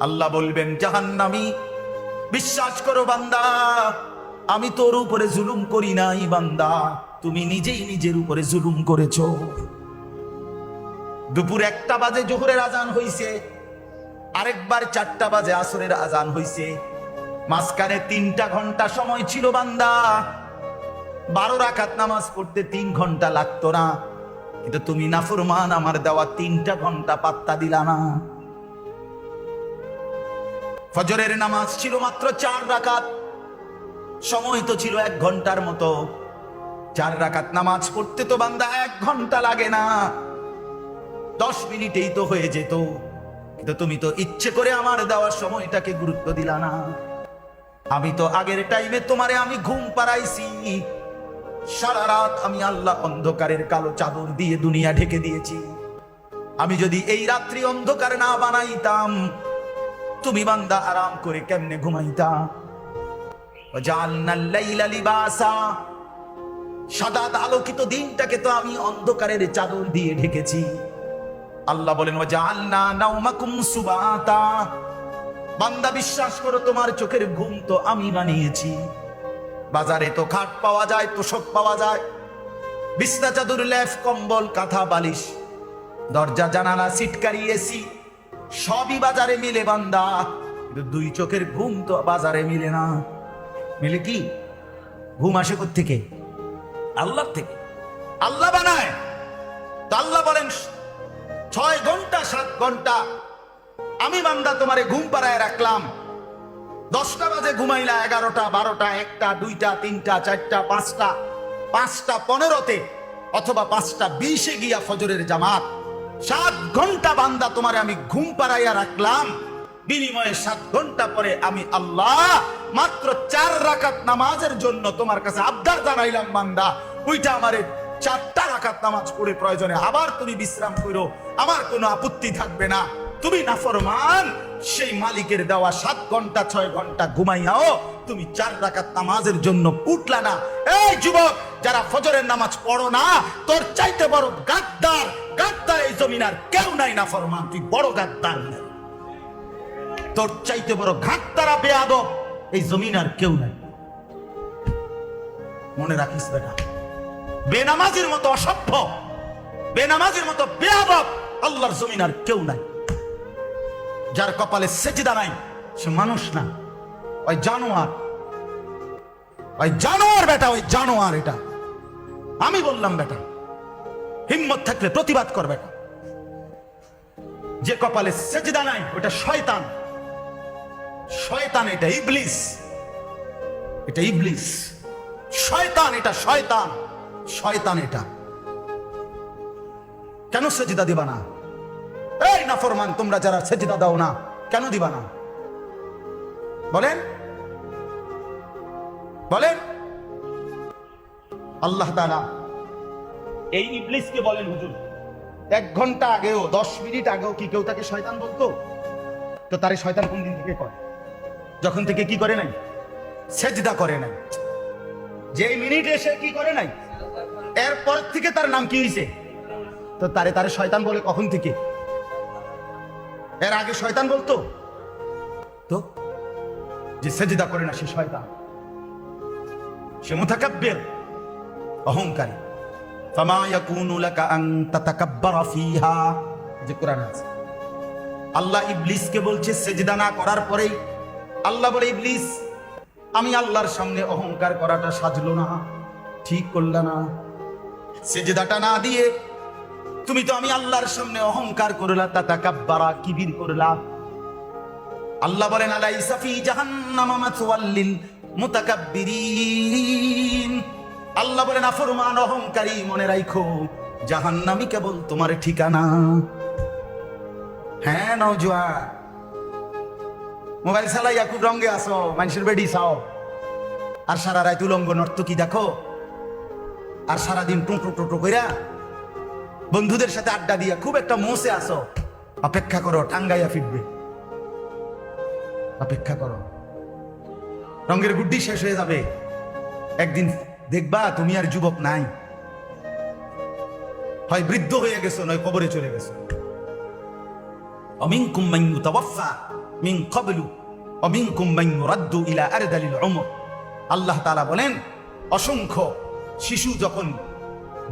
আল্লাহ বলবেন, জাহান্নামি, বিশ্বাস করো বান্দা, আমি তোর উপরে জুলুম করি নাই বান্দা, তুমি নিজেই নিজের উপরে জুলুম করেছ। দুপুর একটা বাজে, জোহরের আজান হইছে। আরেকবার চারটা বাজে, আসরের আজান হইছে। মাঝখানে তিনটা ঘণ্টা সময় ছিল বান্দা। বারো রাকাত নামাজ পড়তে তিন ঘণ্টা লাগতো না। কিন্তু তুমি নাফরমান, আমার দেওয়া তিনটা ঘণ্টা পাত্তা দিলা না। ফজরের নামাজ ছিল মাত্র চার রাকাত। সময় তো ছিল এক ঘণ্টার মতো। চার রাকাত নামাজ পড়তে তো বান্দা এক ঘণ্টা লাগে না। দশ মিনিটেই তো হয়ে যেত। কিন্তু তুমি তো ইচ্ছে করে আমার দেওয়ার সময়টাকে গুরুত্ব দিলা না। আমি তো আগের টাইমে তোমারে আমি ঘুম পাড়াইছি। সারা রাত আমি আল্লাহ অন্ধকারের কালো চাদর দিয়ে দুনিয়া ঢেকে দিয়েছি। আমি যদি এই রাত্রি অন্ধকার না বানাইতাম তুমি বান্দা, আরাম করে কেমনে ঘুমাইতা? সাদা আলোকিত দিনটাকে তো আমি অন্ধকারের চাদর দিয়ে ঢেকেছি। আল্লাহ বলেন ও ওয়াজআলনা নাওমাকুম সুবাতা। বান্দা, বিশ্বাস করো, তোমার চোখের ঘুম তো আমি বানিয়েছি। বাজারে তো খাট পাওয়া যায়, তোষক পাওয়া যায়। বিছনা চাদর, লেফ, কম্বল, কাঁথা, বালিশ। দরজা, জানালা, সিটকারি, এসি। সবই বাজারে মিলে বান্দা। কিন্তু দুই চোখের ঘুম তো বাজারে মিলে না। মিলে কি? ঘুম আসে থেকে আল্লাহ থেকে। আল্লাহ বানায়। তো আল্লাহ বলেন, ছয় ঘণ্টা, সাত ঘণ্টা আমি বান্দা তোমারে ঘুম পাড়ায় রাখলাম। দশটা বাজে ঘুমাইলা, এগারোটা, বারোটা, একটা, দুইটা, তিনটা, চারটা, পাঁচটা পাঁচটা পনেরোতে অথবা পাঁচটা বিশে গিয়া ফজরের জামাত। সাত ঘণ্টা বান্দা তোমারে আমি ঘুম পাড়াইয়া রাখলাম। বিনিময়ে সাত ঘণ্টা পরে আমি আল্লাহ মাত্র চার রাকাত নামাজের জন্য তোমার কাছে আবদার জানাইলাম বান্দা। ওইটা আমারে চারটা রাকাত নামাজ পড়ে প্রয়োজনে আবার তুমি বিশ্রাম করো, আমার কোনো আপত্তি থাকবে না। তুমি নাফরমান, সেই মালিকের দেওয়া সাত ঘণ্টা, ছয় ঘণ্টা ঘুমাইয়াও তুমি চার রাকাত নামাজের জন্য উঠলা না। এই যুবক যারা ফজরের নামাজ পড়ো না, তোর চাইতে বড় গাদ্দার গাদ্দার এই জমিন আর কেউ নাই না ফরমান, তুই বড় গাদ্দার তোর চাইতে বড় ঘাটতারা বেয়াদব এই জমিন আর কেউ নাই। মনে রাখিস বেটা, বেনামাজির মতো অসভ্য, বেনামাজির মতো বেয়াদব আল্লাহর জমিন আর কেউ নাই। যার কপালে সেজিদা নাই, সে মানুষ না। ওই জানোয়ার ওই জানোয়ার বেটা, ওই জানোয়ার এটা। আমি বললাম, বেটা, হিম্মত থাকলে প্রতিবাদ কর, বেটা। যে কপালে সেজিদা নাই, ওটা শয়তান। শয়তান এটা ইবলিস। এটা ইবলিস। শয়তান এটা শয়তান। শয়তান এটা। কেন সেজিদা দিবা না? এই নাফরমান, তোমরা যারা সেজিদা দাও না, কেন দিবা না? বলেন। বলেন। আল্লাহ তাআলা এই ইবলিসকে বলেন হুজুর এক ঘণ্টা আগেও দশ মিনিট আগেও কি কেউ তাকে শয়তান বলতো? তো তারে শয়তান কোন দিন থেকে করে? যখন থেকে কি করে নাই? সেজদা করে নাই। যে মিনিট এসে কি করে নাই? এরপর থেকে তার নাম কি হয়েছে তো তারে তারে শয়তান বলে কখন থেকে? এর আগে শয়তান বলতো? তো যে সেজদা করে না সে শয়তান। সে মুতাকাব্বির। অহংকারী। ফামা ইয়াকুনু লাকা আন তাতাকাব্বারা ফিহা। যে কোরআন আছে। আল্লাহ ইবলিসকে বলছে, সেজদা না করার পরেই আল্লাহ বলে, ইবলিস, আমি আল্লাহর সামনে অহংকার করাটা সাজলো না, ঠিক করলা না। সেজদাটা না দিয়ে তুমি তো আমি আল্লাহর সামনে অহংকার করলা, তাতাকাব্বারা কিবির করলা। আল্লাহ বলেন, আলাইসা ফি জাহান্নামা মাথওয়াল লিল মুতাকাব্বিরিন। আল্লাহ বলেন, আফরমান অহংকারী মনে রাখো জাহান্নামই কেবল তোমার ঠিকানা। হ্যাঁ নওজোয়ান মোবাইল চালাইয়া খুব রঙে আসো মানুষের বেডি চাও। আর সারা রাত উলঙ্গ নর্তকী দেখো? আর সারাদিন টুঁটো টুটো কইরা বন্ধুদের সাথে আড্ডা দিয়া খুব একটা মোসে আসো অপেক্ষা করো, টাঙ্গাইয়া ফিরবে। অপেক্ষা করো। রঙের গুড্ডি শেষ হয়ে যাবে। একদিন দেখবা, তুমি আর যুবক নাই। হয় বৃদ্ধ হয়ে গেছো, নয় কবরে চলে গেছো। অমিনকুম মান ইউতাওয়াফা মিন ক্বাবলু ওয়া মিনকুম মান ইউরাদ্দু ইলা আরদালিল উমর। আল্লাহ তাআলা বলেন, অসংখ্য শিশু যখন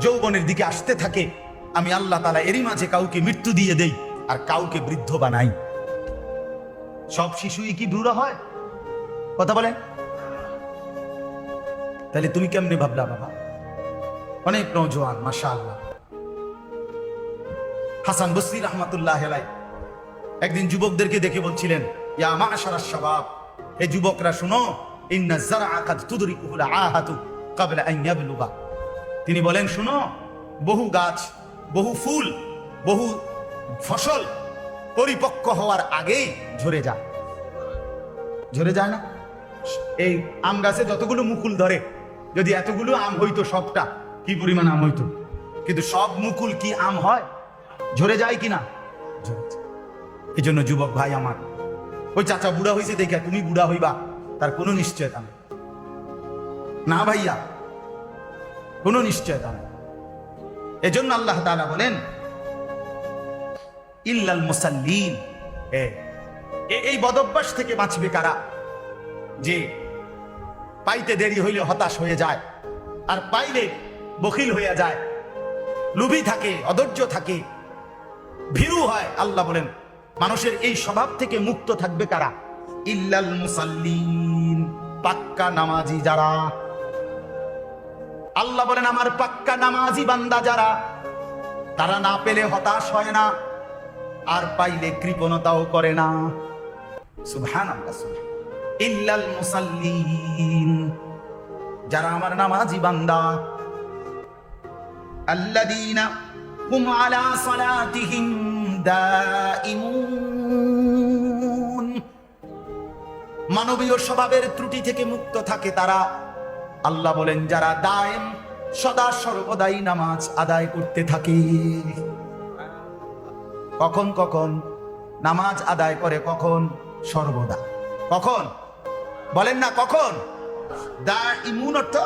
যৌবনের দিকে আসতে থাকে, আমি আল্লাহ তাআলা এরই মাঝে কাউকে মৃত্যু দিয়ে দেই আর কাউকে বৃদ্ধ বানাই। সব শিশুই কি বুড়ো হয়? কথা বলেন। তাহলে তুমি কেমনে ভাবলা বাবা? অনেক নৌজওয়ান মাশা আল্লাহ হাসান বসরি রহমাতুল্লাহ একদিন যুবকদেরকে দেখে বলছিলেন, ইয়া শাবাব হে যুবকরা ইন্না যারআ কাদ তুদরিকুহুল আহাতু ক্বাবলা আন ইয়াবলুগা। তিনি বলেন, শুনো, বহু গাছ, বহু ফুল, বহু ফসল পরিপক্ক হওয়ার আগেই ঝরে যায়। ঝরে যায় না? এই আম গাছে যতগুলো মুকুল ধরে যদি এতগুলো আম হইতো সবটা, কি পরিমাণ আম হইতো? কিন্তু সব মুকুল কি আম হয়? ঝরে যায় কি না? এই জন্য যুবক ভাই আমার, ওই চাচা বুড়া হয়েছে দেখে তুমি বুড়া হইবা, তার কোনো নিশ্চয়তা নেই। না ভাইয়া, কোনো নিশ্চয়তা নেই। এজন্য আল্লাহ তাআলা বলেন, ইল্লাল মুসাল্লিন। এই বদভ্যাস থেকে বাঁচবে কারা? যে পাইতে দেরি হইলে হতাশ হয়ে যায়। আর পাইলে বখিল হয়ে যায়। লুভি থাকে, অধৈর্য থাকে। ভীরু হয়, আল্লাহ বলেন, মানুষের এই স্বভাব থেকে মুক্ত থাকবে কারা? ইল্লাল মুসাল্লিন, পাক্কা নামাজি যারা। আল্লাহ বলেন, আমার পাক্কা নামাজি বান্দা যারা, তারা না পেলে হতাশ হয় না, আর পাইলে কৃপণতাও করে না। সুবহানাল্লাহ, সুবহান। ইল্লাল মুসাল্লিন। যারা আমার নামাজি বান্দা। আল্লাযীনা হুম আলা সালাতিহিম দাইমুন মানবীয় স্বভাবের ত্রুটি থেকে মুক্ত থাকে তারা। আল্লাহ বলেন, যারা দায়েম, সদা সর্বদাই নামাজ আদায় করতে থাকে। কখন কখন? নামাজ আদায় করে কখন? সর্বদা। কখন? বলেন না কখন? দা ইমুন অর্থ